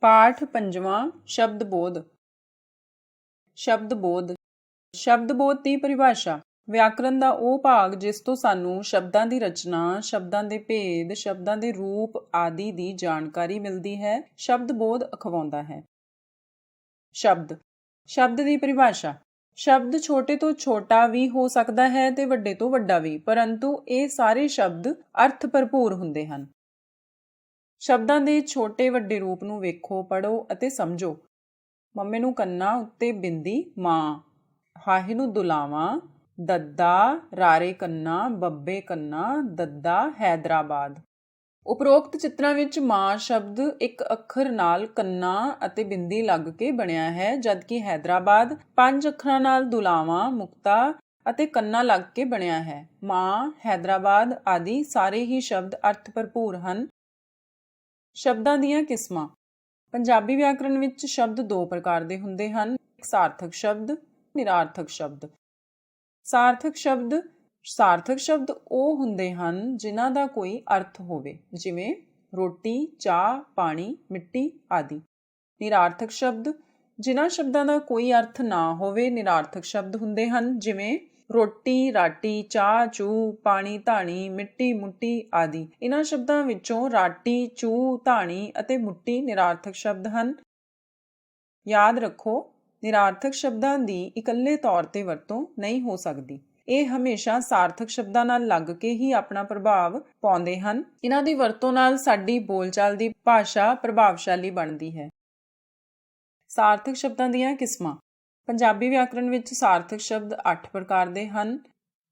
ਪਾਠ ਪੰਜਵਾਂ, ਸ਼ਬਦ ਬੋਧ। ਸ਼ਬਦ ਬੋਧ। ਸ਼ਬਦ ਬੋਧ ਦੀ ਪਰਿਭਾਸ਼ਾ। ਵਿਆਕਰਣ ਦਾ ਉਹ ਭਾਗ ਜਿਸ ਤੋਂ ਸਾਨੂੰ ਸ਼ਬਦਾਂ ਦੀ ਰਚਨਾ, ਸ਼ਬਦਾਂ ਦੇ ਭੇਦ, ਸ਼ਬਦਾਂ ਦੇ ਰੂਪ ਆਦਿ ਦੀ ਜਾਣਕਾਰੀ ਮਿਲਦੀ ਹੈ, ਸ਼ਬਦ ਬੋਧ ਅਖਵਾਉਂਦਾ ਹੈ। ਸ਼ਬਦ। ਸ਼ਬਦ ਦੀ ਪਰਿਭਾਸ਼ਾ। ਸ਼ਬਦ ਛੋਟੇ ਤੋਂ ਛੋਟਾ ਵੀ ਹੋ ਸਕਦਾ ਹੈ ਤੇ ਵੱਡੇ ਤੋਂ ਵੱਡਾ ਵੀ, ਪਰੰਤੂ ਇਹ ਸਾਰੇ ਸ਼ਬਦ ਅਰਥ ਭਰਪੂਰ ਹੁੰਦੇ ਹਨ। ਸ਼ਬਦਾਂ ਦੇ ਛੋਟੇ ਵੱਡੇ ਰੂਪ ਨੂੰ ਵੇਖੋ ਪੜੋ ਅਤੇ ਸਮਝੋ। ਮੰਮੇ ਨੂੰ ਕੰਨਾ ਉੱਤੇ ਬਿੰਦੀ, ਮਾਂ। ਹਾਹੇ ਨੂੰ ਦੁਲਾਵਾਂ, ਦੱਦਾ, ਰਾਰੇ ਕੰਨਾ, ਬੱਬੇ ਕੰਨਾ, ਦੱਦਾ, ਹੈਦਰਾਬਾਦ। ਉਪਰੋਕਤ ਚਿੱਤਰਾਂ ਵਿੱਚ ਮਾਂ ਸ਼ਬਦ ਇੱਕ ਅੱਖਰ ਨਾਲ ਕੰਨਾ ਅਤੇ ਬਿੰਦੀ ਲੱਗ ਕੇ ਬਣਿਆ ਹੈ, ਜਦਕਿ ਹੈਦਰਾਬਾਦ ਪੰਜ ਅੱਖਰਾਂ ਨਾਲ ਦੁਲਾਵਾਂ, ਮੁਕਤਾ ਅਤੇ ਕੰਨਾ ਲੱਗ ਕੇ ਬਣਿਆ ਹੈ। ਮਾਂ, ਹੈਦਰਾਬਾਦ ਆਦਿ ਸਾਰੇ ਹੀ ਸ਼ਬਦ ਅਰਥ ਭਰਪੂਰ ਹਨ। ਸ਼ਬਦਾਂ ਦੀਆਂ ਕਿਸਮਾਂ। ਪੰਜਾਬੀ ਵਿਆਕਰਣ ਵਿੱਚ ਸ਼ਬਦ ਦੋ ਪ੍ਰਕਾਰ ਦੇ ਹੁੰਦੇ ਹਨ ਸਾਰਥਕ ਸ਼ਬਦ, ਨਿਰਾਰਥਕ ਸ਼ਬਦ। ਸਾਰਥਕ ਸ਼ਬਦ ਸਾਰਥਕ ਸ਼ਬਦ ਉਹ ਹੁੰਦੇ ਹਨ ਜਿਨ੍ਹਾਂ ਦਾ ਕੋਈ ਅਰਥ ਹੋਵੇ, ਜਿਵੇਂ ਰੋਟੀ, ਚਾਹ, ਪਾਣੀ, ਮਿੱਟੀ ਆਦਿ। ਨਿਰਾਰਥਕ ਸ਼ਬਦ, ਜਿਨ੍ਹਾਂ ਸ਼ਬਦਾਂ ਦਾ ਕੋਈ ਅਰਥ ਨਾ ਹੋਵੇ, ਨਿਰਾਰਥਕ ਸ਼ਬਦ ਹੁੰਦੇ ਹਨ, ਜਿਵੇਂ ਰੋਟੀ, ਰਾਟੀ, ਚਾਹ ਚੂ ਪਾਣੀ, ਧਾਣੀ, ਮਿੱਟੀ, ਮੁੱਟੀ ਆਦਿ। ਇਹਨਾਂ ਸ਼ਬਦਾਂ ਵਿੱਚੋਂ ਰਾਟੀ ਚੂ ਧਾਣੀ ਅਤੇ ਮੁੱਟੀ ਨਿਰਾਰਥਕ ਸ਼ਬਦ ਹਨ। ਯਾਦ ਰੱਖੋ, ਨਿਰਾਰਥਕ ਸ਼ਬਦਾਂ ਦੀ ਇਕੱਲੇ ਤੌਰ ਤੇ ਵਰਤੋਂ ਨਹੀਂ ਹੋ ਸਕਦੀ। ਇਹ ਹਮੇਸ਼ਾ ਸਾਰਥਕ ਸ਼ਬਦਾਂ ਨਾਲ ਲੱਗ ਕੇ ਹੀ ਆਪਣਾ ਪ੍ਰਭਾਵ ਪਾਉਂਦੇ ਹਨ। ਇਹਨਾਂ ਦੀ ਵਰਤੋਂ ਨਾਲ ਸਾਡੀ ਬੋਲਚਾਲ ਦੀ ਭਾਸ਼ਾ ਪ੍ਰਭਾਵਸ਼ਾਲੀ ਬਣਦੀ ਹੈ। ਸਾਰਥਕ ਸ਼ਬਦਾਂ ਦੀਆਂ ਕਿਸਮਾਂ। ਪੰਜਾਬੀ ਵਿਆਕਰਣ ਵਿੱਚ ਸਾਰਥਕ ਸ਼ਬਦ 8 ਪ੍ਰਕਾਰ ਦੇ ਹਨ।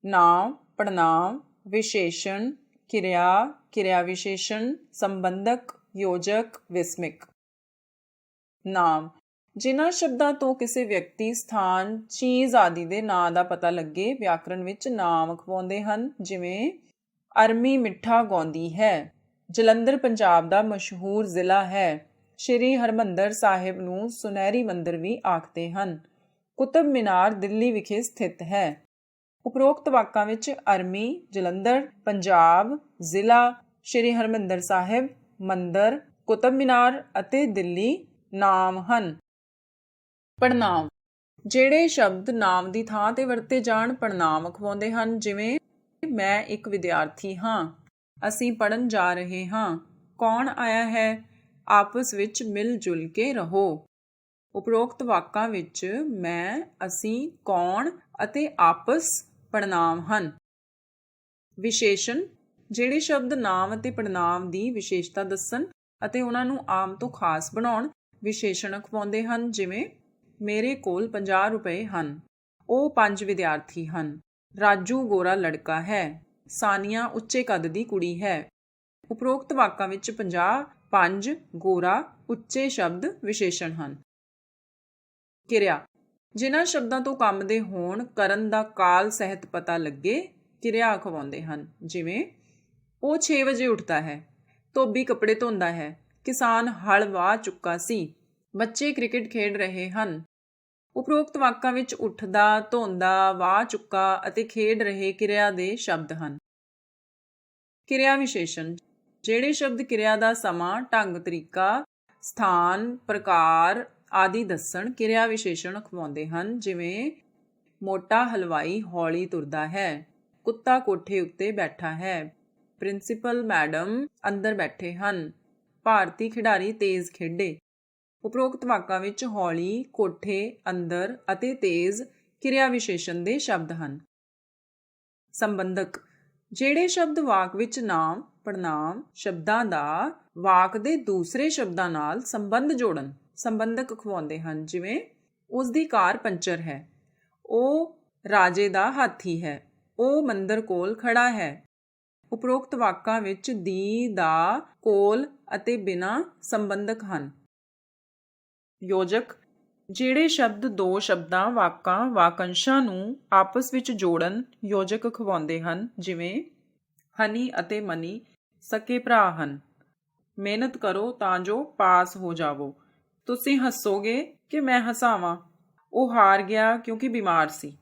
ਨਾਮ ਪੜਨਾਮ ਵਿਸ਼ੇਸ਼ਣ, ਕਿਰਿਆ ਕਿਰਿਆ ਵਿਸ਼ੇਸ਼ਣ, ਸੰਬੰਧਕ, ਯੋਜਕ, ਵਿਸਮਿਕ। ਨਾਮ ਜਿਨ੍ਹਾਂ ਸ਼ਬਦਾਂ ਤੋਂ ਕਿਸੇ ਵਿਅਕਤੀ, ਸਥਾਨ, ਚੀਜ਼ ਆਦਿ ਦੇ ਨਾਂ ਦਾ ਪਤਾ ਲੱਗੇ, ਵਿਆਕਰਣ ਵਿੱਚ ਨਾਮ ਖਵਾਉਂਦੇ ਹਨ। ਜਿਵੇਂ, ਅਰਮੀ ਮਿੱਠਾ ਗਾਉਂਦੀ ਹੈ। ਜਲੰਧਰ, ਪੰਜਾਬ ਦਾ ਮਸ਼ਹੂਰ ਜ਼ਿਲ੍ਹਾ ਹੈ। ਸ਼੍ਰੀ ਹਰਮੰਦਰ ਸਾਹਿਬ ਨੂੰ ਸੁਨਹਿਰੀ ਮੰਦਰ ਵੀ ਆਖਦੇ ਹਨ। ਕੁਤਬ ਮੀਨਾਰ ਦਿੱਲੀ ਵਿਖੇ ਸਥਿਤ ਹੈ। ਉਪਰੋਕਤ ਵਾਕਾਂ ਵਿੱਚ ਅਰਮੀ, ਜਲੰਧਰ, ਪੰਜਾਬ, ਜ਼ਿਲ੍ਹਾ, ਸ਼੍ਰੀ ਹਰਮੰਦਰ ਸਾਹਿਬ, ਮੰਦਰ ਕੁਤਬ ਮੀਨਾਰ ਅਤੇ ਦਿੱਲੀ ਨਾਮ ਹਨ। ਪੜਨਾਮ ਜਿਹੜੇ ਸ਼ਬਦ ਨਾਮ ਦੀ ਥਾਂ ਤੇ ਵਰਤੇ ਜਾਣ ਪੜਨਾਮ ਅਖਵਾਉਂਦੇ ਹਨ, ਜਿਵੇਂ, ਮੈਂ ਇੱਕ ਵਿਦਿਆਰਥੀ ਹਾਂ, ਅਸੀਂ ਪੜਨ ਜਾ ਰਹੇ ਹਾਂ, ਕੌਣ ਆਇਆ ਹੈ, ਆਪਸ ਵਿੱਚ ਮਿਲ ਜੁਲ ਕੇ ਰਹੋ। ਉਪਰੋਕਤ ਵਾਕਾਂ ਵਿੱਚ ਮੈਂ, ਅਸੀਂ, ਕੌਣ ਅਤੇ ਆਪਸ ਪੜਨਾਮ ਹਨ। ਵਿਸ਼ੇਸ਼ਣ, ਜਿਹੜੇ ਸ਼ਬਦ ਨਾਮ ਅਤੇ ਪੜਨਾਮ ਦੀ ਵਿਸ਼ੇਸ਼ਤਾ ਦੱਸਣ ਅਤੇ ਉਹਨਾਂ ਨੂੰ ਆਮ ਤੋਂ ਖਾਸ ਬਣਾਉਣ ਵਿਸ਼ੇਸ਼ਣ ਅਖਵਾਉਂਦੇ ਹਨ, ਜਿਵੇਂ, ਮੇਰੇ ਕੋਲ 50 ਰੁਪਏ ਹਨ, ਉਹ ਪੰਜ ਵਿਦਿਆਰਥੀ ਹਨ, ਰਾਜੂ ਗੋਰਾ ਲੜਕਾ ਹੈ, ਸਾਨੀਆ ਉੱਚੇ ਕੱਦ ਦੀ ਕੁੜੀ ਹੈ। ਉਪਰੋਕਤ ਵਾਕਾਂ ਵਿੱਚ 50 ਪੰਜ, ਗੋਰਾ, ਉੱਚੇ ਸ਼ਬਦ ਵਿਸ਼ੇਸ਼ਣ ਹਨ। ਕਿਰਿਆ। ਜਿਨ੍ਹਾਂ ਸ਼ਬਦਾਂ ਤੋਂ ਕੰਮ ਦੇ ਹੋਣ, ਕਰਨ ਦਾ ਕਾਲ ਸਹਿਤ ਪਤਾ ਲੱਗੇ, ਕਿਰਿਆ ਅਖਵਾਉਂਦੇ ਹਨ। ਜਿਵੇਂ, ਉਹ 6 ਵਜੇ ਉੱਠਦਾ ਹੈ, ਧੋਬੀ ਕੱਪੜੇ ਧੋਂਦਾ ਹੈ, ਕਿਸਾਨ ਹਲ ਵਾਹ ਚੁੱਕਾ ਸੀ, ਬੱਚੇ ਕ੍ਰਿਕਟ ਖੇਡ ਰਹੇ ਹਨ। ਉਪਰੋਕਤ ਵਾਕਾਂ ਵਿੱਚ ਉੱਠਦਾ, ਧੋਂਦਾ, ਵਾਹ ਚੁੱਕਾ ਅਤੇ ਖੇਡ ਰਹੇ ਕਿਰਿਆ ਦੇ ਸ਼ਬਦ ਹਨ। ਕਿਰਿਆ ਵਿਸ਼ੇਸ਼ਣ। ਜਿਹੜੇ ਸ਼ਬਦ ਕਿਰਿਆ ਦਾ ਸਮਾਂ, ਢੰਗ, ਤਰੀਕਾ, ਸਥਾਨ, ਪ੍ਰਕਾਰ ਆਦਿ ਦੱਸਣ, ਕਿਰਿਆ ਵਿਸ਼ੇਸ਼ਣ ਅਖਵਾਉਂਦੇ ਹਨ, ਜਿਵੇਂ ਮੋਟਾ ਹਲਵਾਈ ਹੌਲੀ ਤੁਰਦਾ ਹੈ, ਕੁੱਤਾ ਕੋਠੇ ਉੱਤੇ ਬੈਠਾ ਹੈ, ਪ੍ਰਿੰਸੀਪਲ ਮੈਡਮ ਅੰਦਰ ਬੈਠੇ ਹਨ, ਭਾਰਤੀ ਖਿਡਾਰੀ ਤੇਜ਼ ਖੇਡੇ। ਉਪਰੋਕਤ ਵਾਕਾਂ ਵਿੱਚ ਹੌਲੀ, ਕੋਠੇ, ਅੰਦਰ ਅਤੇ ਤੇਜ਼ ਕਿਰਿਆ ਵਿਸ਼ੇਸ਼ਣ ਦੇ ਸ਼ਬਦ ਹਨ। ਸੰਬੰਧਕ, ਜਿਹੜੇ ਸ਼ਬਦ ਵਾਕ ਵਿੱਚ ਨਾਮ ਪੜਨਾਮ ਸ਼ਬਦਾਂ ਦਾ ਵਾਕ ਦੇ ਦੂਸਰੇ ਸ਼ਬਦਾਂ ਨਾਲ ਸੰਬੰਧ ਜੋੜਨ। ਸੰਬੰਧਕ ਖਵਾਉਂਦੇ ਹਨ, ਜਿਵੇਂ ਉਸ ਦੀ ਕਾਰ ਪੰਚਰ ਹੈ, ਉਹ ਰਾਜੇ ਦਾ ਹਾਥੀ ਹੈ, ਉਹ ਮੰਦਰ ਕੋਲ ਖੜਾ ਹੈ। ਉਪਰੋਕਤ ਵਾਕਾਂ ਵਿੱਚ ਦੀ, ਦਾ, ਕੋਲ ਅਤੇ ਬਿਨਾ ਸੰਬੰਧਕ ਹਨ। ਯੋਜਕ, ਜਿਹੜੇ ਸ਼ਬਦ ਦੋ ਸ਼ਬਦਾਂ, ਵਾਕਾਂ, ਵਾਕੰਸ਼ਾਂ ਨੂੰ ਆਪਸ ਵਿੱਚ ਜੋੜਨ ਯੋਜਕ ਖਵਾਉਂਦੇ ਹਨ, ਜਿਵੇਂ ਹਨੀ ਅਤੇ ਮਨੀ, ਸਕੇ ਭਰਾ ਹਨ। ਮਿਹਨਤ ਕਰੋ ਤਾਂ ਜੋ ਪਾਸ ਹੋ ਜਾਵੋ। ਤੁਸੀਂ ਹੱਸੋਗੇ ਕਿ ਮੈਂ ਹਸਾਵਾਂ? ਉਹ ਹਾਰ ਗਿਆ ਕਿਉਂਕਿ ਬਿਮਾਰ ਸੀ।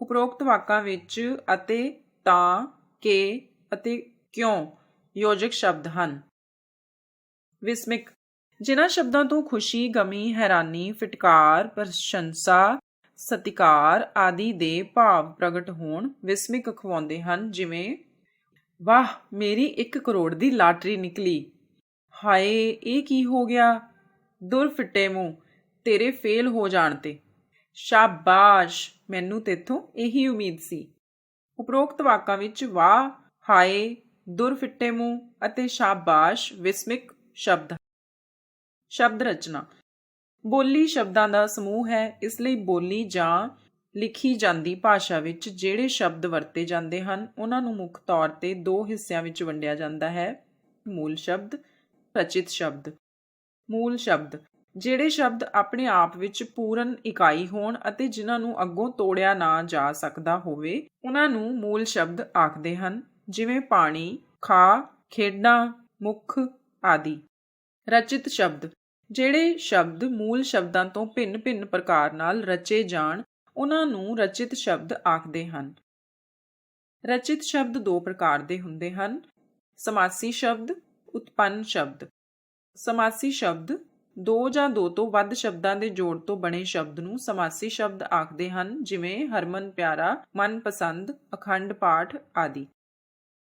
ਉਪਰੋਕਤ ਵਾਕਾਂ ਵਿੱਚ ਅਤੇ ਤਾਂ, ਕਿ ਅਤੇ ਕਿਉਂ ਯੋਜਕ ਸ਼ਬਦ ਹਨ। ਵਿਸਮਿਕ। ਜਿਨ੍ਹਾਂ ਸ਼ਬਦਾਂ ਤੋਂ ਖੁਸ਼ੀ, ਗਮੀ, ਹੈਰਾਨੀ, ਫਟਕਾਰ, ਪ੍ਰਸ਼ੰਸਾ, ਸਤਿਕਾਰ ਆਦਿ ਦੇ ਭਾਵ ਪ੍ਰਗਟ ਹੋਣ ਵਿਸਮਿਕ ਖਵਾਉਂਦੇ ਹਨ, ਜਿਵੇਂ, ਵਾਹ, ਮੇਰੀ 1 ਕਰੋੜ ਦੀ ਲਾਟਰੀ ਨਿਕਲੀ। ਹਾਏ, ਇਹ ਕੀ ਹੋ ਗਿਆ? ਦੁਰ ਫਿੱਟੇ ਮੂੰਹ, ਤੇਰੇ ਫੇਲ ਹੋ ਜਾਣ ਤੇ। ਸ਼ਾਬਾਸ਼! ਮੈਨੂੰ ਤੇਥੋਂ ਇਹੀ ਉਮੀਦ ਸੀ। ਉਪਰੋਕਤ ਵਾਕਾਂ ਵਿੱਚ ਵਾਹ, ਹਾਏ, ਦੁਰ ਫਿੱਟੇ ਮੂੰਹ ਅਤੇ ਸ਼ਾਬਾਸ਼ ਵਿਸਮਿਕ ਸ਼ਬਦ। ਸ਼ਬਦ ਰਚਨਾ। ਬੋਲੀ ਸ਼ਬਦਾਂ ਦਾ ਸਮੂਹ ਹੈ, ਇਸ ਲਈ ਬੋਲੀ ਜਾਂ ਲਿਖੀ ਜਾਂਦੀ ਭਾਸ਼ਾ ਵਿੱਚ ਜਿਹੜੇ ਸ਼ਬਦ ਵਰਤੇ ਜਾਂਦੇ ਹਨ, ਉਹਨਾਂ ਨੂੰ ਮੁੱਖ ਤੌਰ ਤੇ ਦੋ ਹਿੱਸਿਆਂ ਵਿੱਚ ਵੰਡਿਆ ਜਾਂਦਾ ਹੈ। ਮੂਲ ਸ਼ਬਦ, ਰਚਿਤ ਸ਼ਬਦ। ਮੂਲ ਸ਼ਬਦ, ਜਿਹੜੇ ਸ਼ਬਦ ਆਪਣੇ ਆਪ ਵਿੱਚ ਪੂਰਨ ਇਕਾਈ ਹੋਣ ਅਤੇ ਜਿਨ੍ਹਾਂ ਨੂੰ ਅੱਗੋਂ ਤੋੜਿਆ ਨਾ ਜਾ ਸਕਦਾ ਹੋਵੇ, ਉਹਨਾਂ ਨੂੰ ਮੂਲ ਸ਼ਬਦ ਆਖਦੇ ਹਨ, ਜਿਵੇਂ ਪਾਣੀ, ਖਾ, ਖੇਡਾਂ, ਮੁੱਖ ਆਦਿ। ਰਚਿਤ ਸ਼ਬਦ, ਜਿਹੜੇ ਸ਼ਬਦ ਮੂਲ ਸ਼ਬਦਾਂ ਤੋਂ ਭਿੰਨ-ਭਿੰਨ ਪ੍ਰਕਾਰ ਨਾਲ ਰਚੇ ਜਾਣ, ਉਹਨਾਂ ਨੂੰ ਰਚਿਤ ਸ਼ਬਦ ਆਖਦੇ ਹਨ। ਰਚਿਤ ਸ਼ਬਦ ਦੋ ਪ੍ਰਕਾਰ ਦੇ ਹੁੰਦੇ ਹਨ, ਸਮਾਸੀ ਸ਼ਬਦ, ਉਤਪੰਨ ਸ਼ਬਦ। ਸਮਾਸੀ ਸ਼ਬਦ ਦੋ ਜਾਂ ਦੋ ਤੋਂ ਵੱਧ ਸ਼ਬਦਾਂ ਦੇ ਜੋੜ ਤੋਂ ਬਣੇ ਸ਼ਬਦ ਨੂੰ ਸਮਾਸੀ ਸ਼ਬਦ ਆਖਦੇ ਹਨ, ਜਿਵੇਂ ਹਰਮਨ ਪਿਆਰਾ ਮਨਪਸੰਦ ਅਖੰਡ ਪਾਠ ਆਦਿ।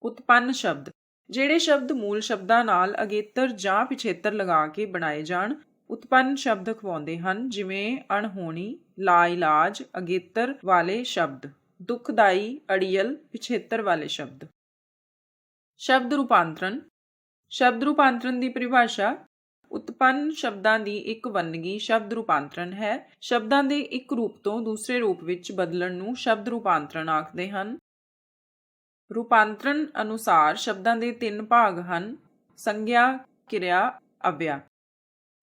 ਉਤਪੰਨ ਸ਼ਬਦ, ਜਿਹੜੇ ਸ਼ਬਦ ਮੂਲ ਸ਼ਬਦਾਂ ਨਾਲ ਅਗੇਤਰ ਜਾਂ ਪਿਛੇਤਰ ਲਗਾ ਕੇ ਬਣਾਏ ਜਾਣ, ਉਤਪੰਨ ਸ਼ਬਦ ਖਵਾਉਂਦੇ ਹਨ, ਜਿਵੇਂ ਅਣਹੋਣੀ ਲਾਇਲਾਜ ਅਗੇਤਰ ਵਾਲੇ ਸ਼ਬਦ, ਦੁਖਦਾਈ, ਅੜੀਅਲ, ਪਿਛੇਤਰ ਵਾਲੇ ਸ਼ਬਦ। ਸ਼ਬਦ ਰੂਪਾਂਤਰਣ ਸ਼ਬਦ ਰੂਪਾਂਤਰਣ ਦੀ ਪਰਿਭਾਸ਼ਾ ਉਤਪੰਨ ਸ਼ਬਦਾਂ ਦੀ ਇੱਕ ਵੰਨਗੀ ਸ਼ਬਦ ਰੂਪਾਂਤਰਣ ਹੈ। ਸ਼ਬਦਾਂ ਦੇ ਇੱਕ ਰੂਪ ਤੋਂ ਦੂਸਰੇ ਰੂਪ ਵਿੱਚ ਬਦਲਣ ਨੂੰ ਸ਼ਬਦ ਰੂਪਾਂਤਰਣ ਆਖਦੇ ਹਨ। ਰੂਪਾਂਤਰਣ ਅਨੁਸਾਰ ਸ਼ਬਦਾਂ ਦੇ ਤਿੰਨ ਭਾਗ ਹਨ। ਸੰਗਿਆ, ਕਿਰਿਆ, ਅਵਿਆ।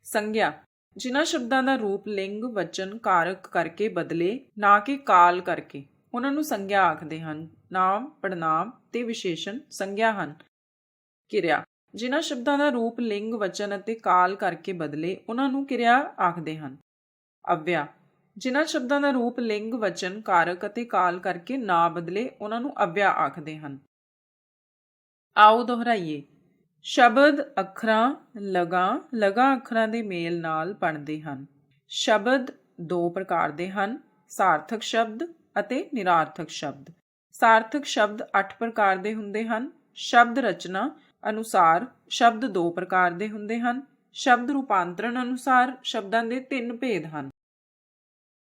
ਸੰਗਿਆ, ਜਿਨ੍ਹਾਂ ਸ਼ਬਦਾਂ ਦਾ ਰੂਪ ਲਿੰਗ, ਵਚਨ, ਕਾਰਕ ਕਰਕੇ ਬਦਲੇ, ਨਾ ਕਿ ਕਾਲ ਕਰਕੇ। ਉਹਨਾਂ ਨੂੰ ਸੰਗਿਆ ਆਖਦੇ ਹਨ। ਨਾਮ ਪੜਨਾਮ ਤੇ ਵਿਸ਼ੇਸ਼ਣ ਸੰਗਿਆ ਹਨ। ਕਿਰਿਆ ਜਿਨ੍ਹਾਂ ਸ਼ਬਦਾਂ ਦਾ ਰੂਪ ਲਿੰਗ, ਵਚਨ ਅਤੇ ਕਾਲ ਕਰਕੇ ਬਦਲੇ ਉਹਨਾਂ ਨੂੰ ਕਿਰਿਆ ਆਖਦੇ ਹਨ। ਅਵਿਆ, ਜਿਨ੍ਹਾਂ ਸ਼ਬਦਾਂ ਦਾ ਰੂਪ ਲਿੰਗ, ਵਚਨ, ਕਾਰਕ ਅਤੇ ਕਾਲ ਕਰਕੇ ਨਾ ਬਦਲੇ ਉਹਨਾਂ ਨੂੰ ਅਵਿਆ ਆਖਦੇ ਹਨ। ਆਓ ਦੁਹਰਾਈਏ। ਸ਼ਬਦ ਅੱਖਰਾਂ, ਲਗਾ ਲਗਾ ਅੱਖਰਾਂ ਦੇ ਮੇਲ ਨਾਲ ਬਣਦੇ ਹਨ। ਸ਼ਬਦ ਦੋ ਪ੍ਰਕਾਰ ਦੇ ਹਨ, ਸਾਰਥਕ ਸ਼ਬਦ ਅਤੇ ਨਿਰਾਰਥਕ ਸ਼ਬਦ। ਸਾਰਥਕ ਸ਼ਬਦ 8 ਪ੍ਰਕਾਰ ਦੇ ਹੁੰਦੇ ਹਨ, ਸ਼ਬਦ ਰਚਨਾ ਅਨੁਸਾਰ ਸ਼ਬਦ ਦੋ ਪ੍ਰਕਾਰ ਦੇ ਹੁੰਦੇ ਹਨ। ਸ਼ਬਦ ਰੂਪਾਂਤਰਣ ਅਨੁਸਾਰ ਸ਼ਬਦਾਂ ਦੇ ਤਿੰਨ ਭੇਦ ਹਨ।